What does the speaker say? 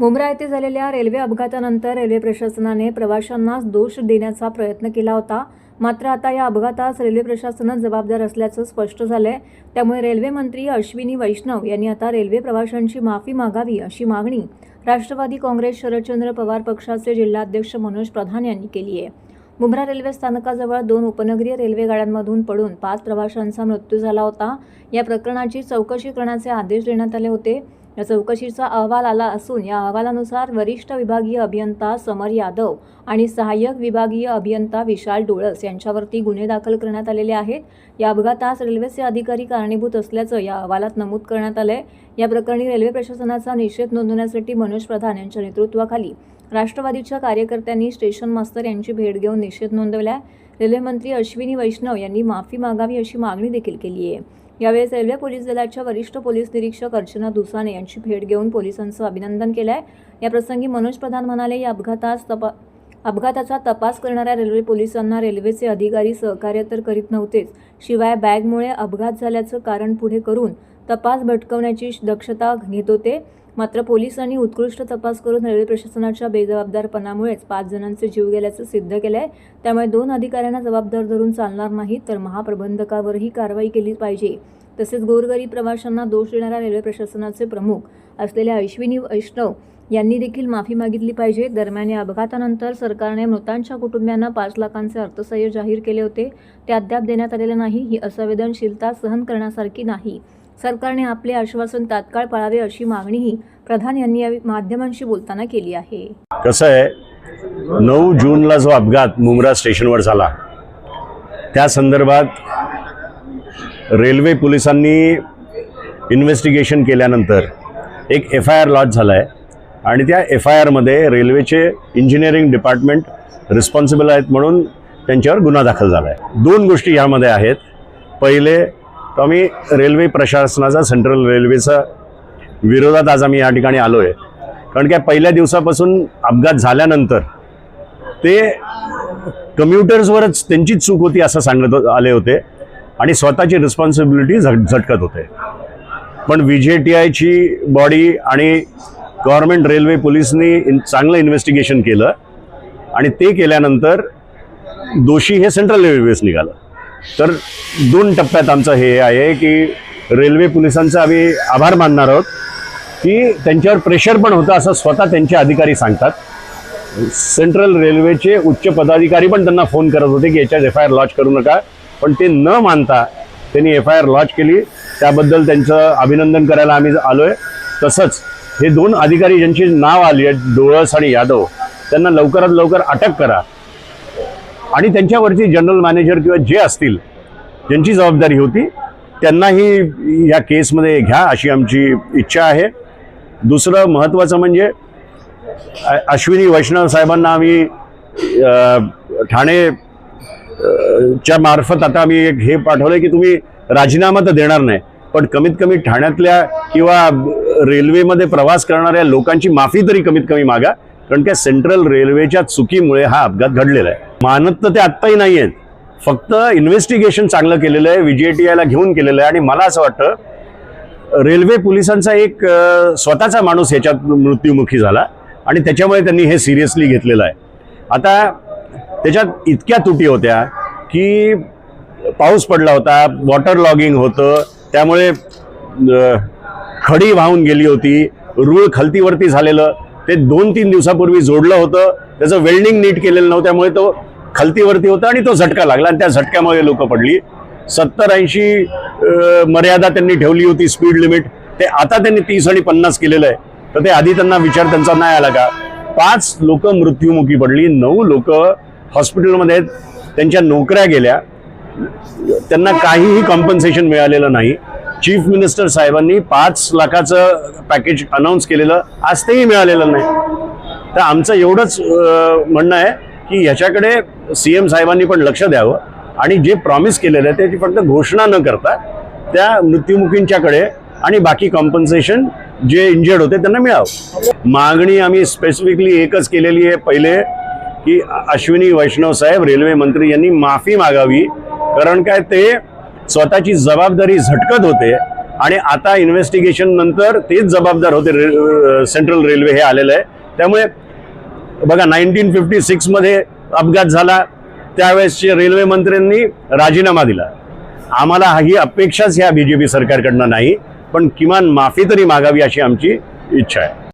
मुंब्रा येथे झालेल्या रेल्वे अपघातानंतर रेल्वे प्रशासनाने प्रवाशांनाच दोष देण्याचा प्रयत्न केला होता. मात्र आता या अपघातास रेल्वे प्रशासनच जबाबदार असल्याचं स्पष्ट झालंय. त्यामुळे रेल्वे मंत्री अश्विनी वैष्णव यांनी आता रेल्वे प्रवाशांची माफी मागावी अशी मागणी राष्ट्रवादी काँग्रेस शरदचंद्र पवार पक्षाचे जिल्हाध्यक्ष मनोज प्रधान यांनी केली आहे. मुंब्रा रेल्वे स्थानकाजवळ दोन उपनगरीय रेल्वे गाड्यांमधून पडून पाच प्रवाशांचा मृत्यू झाला होता. या प्रकरणाची चौकशी करण्याचे आदेश देण्यात आले होते. या चौकशीचा अहवाल आला असून या अहवालानुसार वरिष्ठ विभागीय अभियंता समर यादव आणि सहाय्यक विभागीय अभियंता विशाल डोळस यांच्यावरती गुन्हे दाखल करण्यात आलेले आहेत. या अपघातास रेल्वेचे अधिकारी कारणीभूत असल्याचं या अहवालात नमूद करण्यात आलंय. या प्रकरणी रेल्वे प्रशासनाचा निषेध नोंदवण्यासाठी मनोज प्रधान यांच्या नेतृत्वाखाली राष्ट्रवादीच्या कार्यकर्त्यांनी स्टेशन मास्तर यांची भेट घेऊन निषेध नोंदवला रेल्वेमंत्री अश्विनी वैष्णव यांनी माफी मागावी अशी मागणी देखील केली आहे यावेळेस रेल्वे पोलीस दलाच्या वरिष्ठ पोलीस निरीक्षक अर्चना दुसाने यांची भेट घेऊन पोलिसांचं अभिनंदन केलं आहे या प्रसंगी मनोज प्रधान म्हणाले या अपघातास तपा अपघाताचा तपास करणाऱ्या रेल्वे पोलिसांना रेल्वेचे अधिकारी सहकार्य तर करीत नव्हतेच शिवाय बॅगमुळे अपघात झाल्याचं कारण पुढे करून तपास भटकवण्याची दक्षता घेत होते. मात्र पोलिसांनी उत्कृष्ट तपास करून रेल्वे प्रशासनाच्या बेजबाबदारपणामुळेच पाच जणांचे जीव गेल्याचं सिद्ध केलं आहे त्यामुळे दोन अधिकाऱ्यांना जबाबदार धरून चालणार नाही तर महाप्रबंधकावरही कारवाई केली पाहिजे. तसेच गोरगरीब प्रवाशांना दोष देणाऱ्या रेल्वे प्रशासनाचे प्रमुख असलेल्या अश्विनी वैष्णव यांनी देखील माफी मागितली पाहिजे. दरम्यान या अपघातानंतर सरकारने मृतांच्या कुटुंबियांना पाच लाखांचे अर्थसहाय्य जाहीर केले होते. ते अद्याप देण्यात आलेले नाही. ही असंवेदनशीलता सहन करण्यासारखी नाही. सरकारने आपले आश्वासन तात्काळ पाळावे अशी मागणीही प्रधान यांनी या माध्यमांशी बोलताना केली आहे. कसं आहे नऊ जूनला जो अपघात मुंब्रा स्टेशनवर झाला त्या संदर्भात रेल्वे पोलिसांनी इन्व्हेस्टिगेशन केल्यानंतर एक एफ आय आर लॉन्च झाला आहे आणि त्या एफ आय आरमध्ये रेल्वेचे इंजिनिअरिंग डिपार्टमेंट रिस्पॉन्सिबल आहेत म्हणून त्यांच्यावर गुन्हा दाखल झाला आहे दोन गोष्टी ह्यामध्ये आहेत. पहिले तर आम्ही रेल्वे प्रशासनाचा सेंट्रल रेल्वेचा विरोधात आज आम्ही या ठिकाणी आलो आहे कारण काय पहिल्या दिवसापासून अपघात झाल्यानंतर ते कम्युटर्सवरच त्यांचीच चूक होती असं सांगत आले होते आणि स्वतःची रिस्पॉन्सिबिलिटी झट झटकत होते. पण व्ही जे टी आयची बॉडी आणि गव्हर्नमेंट रेल्वे पोलिसनी इन चांगलं इन्व्हेस्टिगेशन केलं आणि ते केल्यानंतर दोषी हे सेंट्रल रेल्वेस निघालं. तर दोन टप्प्यात आमचं हे आहे की रेल्वे पोलिसांचा आम्ही आभार मानणार आहोत की त्यांच्यावर प्रेशर पण होतं असं स्वतः त्यांचे अधिकारी सांगतात. सेंट्रल रेल्वेचे उच्च पदाधिकारी पण त्यांना फोन करत होते की याच्यात एफ आय आर लॉन्च करू नका. पण ते न मानता त्यांनी एफ आय आर लॉन्च केली. त्याबद्दल त्यांचं अभिनंदन करायला आम्ही आलो आहे तसंच हे दोन अधिकारी ज्यांची नाव आली आहेत डोळस आणि यादव त्यांना लवकरात लवकर अटक करा. आणि त्यांच्यावरची जनरल मॅनेजर किंवा जे असतील ज्यांची जबाबदारी होती त्यांनाही या केसमध्ये घ्या अशी आमची इच्छा आहे. दुसरं महत्त्वाचं म्हणजे अश्विनी वैष्णव साहेबांना आम्ही ठाणे च्या मार्फत आता आम्ही एक हे पाठवलं की तुम्ही राजीनामा तर देणार नाही पण कमीत कमी ठाण्यातल्या किंवा रेल्वेमध्ये प्रवास करणाऱ्या लोकांची माफी तरी कमीत कमी मागा कारण त्या सेंट्रल रेल्वेच्या चुकीमुळे हा अपघात घडलेला आहे. मानत तर ते आत्ताही नाही आहेत फक्त इन्व्हेस्टिगेशन चांगलं केलेलं आहे विजेटीआयला घेऊन केलेलं आहे. आणि मला असं वाटतं रेल्वे पोलिसांचा एक स्वतःचा माणूस ह्याच्यात मृत्युमुखी झाला. आणि त्याच्यामुळे त्यांनी हे सिरियसली घेतलेलं आहे. आता त्याच्यात इतक्या तुटी होत्या की पाऊस पडला होता वॉटर लॉगिंग होतं त्यामुळे खडी वाहून गेली होती रूळ खलतीवरती झालेलं ते दोन तीन दिवसापूर्वी जोडलं होतं त्याचं वेल्डिंग नीट केलेलं नव्हतं त्यामुळे तो खलतीवरती होता आणि तो झटका लागला. आणि त्या झटक्यामुळे लोक पडली. सत्तर ऐंशी मर्यादा त्यांनी ठेवली होती स्पीड लिमिट ते आता त्यांनी तीस आणि पन्नास केलेलं आहे. तर ते आधी त्यांना विचार त्यांचा नाही आला का? पाच लोक मृत्युमुखी पडली. नऊ लोक हॉस्पिटलमध्ये आहेत. त्यांच्या नोकऱ्या गेल्या. त्यांना काहीही कॉम्पन्सेशन मिळालेलं नाही. चीफ मिनिस्टर साहेबांनी पाच लाखाचं पॅकेज अनाऊन्स केलेलं. आज तेही मिळालेलं नाही. तर आमचं एवढंच म्हणणं आहे. की ह्याच्याकडे सी एम साहेबांनी पण लक्ष द्यावं आणि जे प्रॉमिस केलेलं आहे त्याची फक्त घोषणा न करता त्या मृत्युमुखींच्याकडे आणि बाकी कॉम्पन्सेशन जे इंजर्ड होते त्यांना मिळावं. मागणी आम्ही स्पेसिफिकली एकच केलेली आहे. पहिले की अश्विनी वैष्णव साहेब रेल्वे मंत्री यांनी माफी मागावी. कारण काय? ते स्वतःची जबाबदारी झटकत होते आणि आता इन्व्हेस्टिगेशन नंतर तेच जबाबदार होते रे सेंट्रल रेल्वे हे आलेलं आहे. त्यामुळे बघा नाईन्टीन फिफ्टी सिक्समध्ये अपघात झाला. त्यावेळेसचे रेल्वे मंत्र्यांनी राजीनामा दिला. आम्हाला ही अपेक्षाच ह्या बी जे पी सरकारकडनं नाही पण किमान माफी तरी मागावी अशी आमची इच्छा आहे.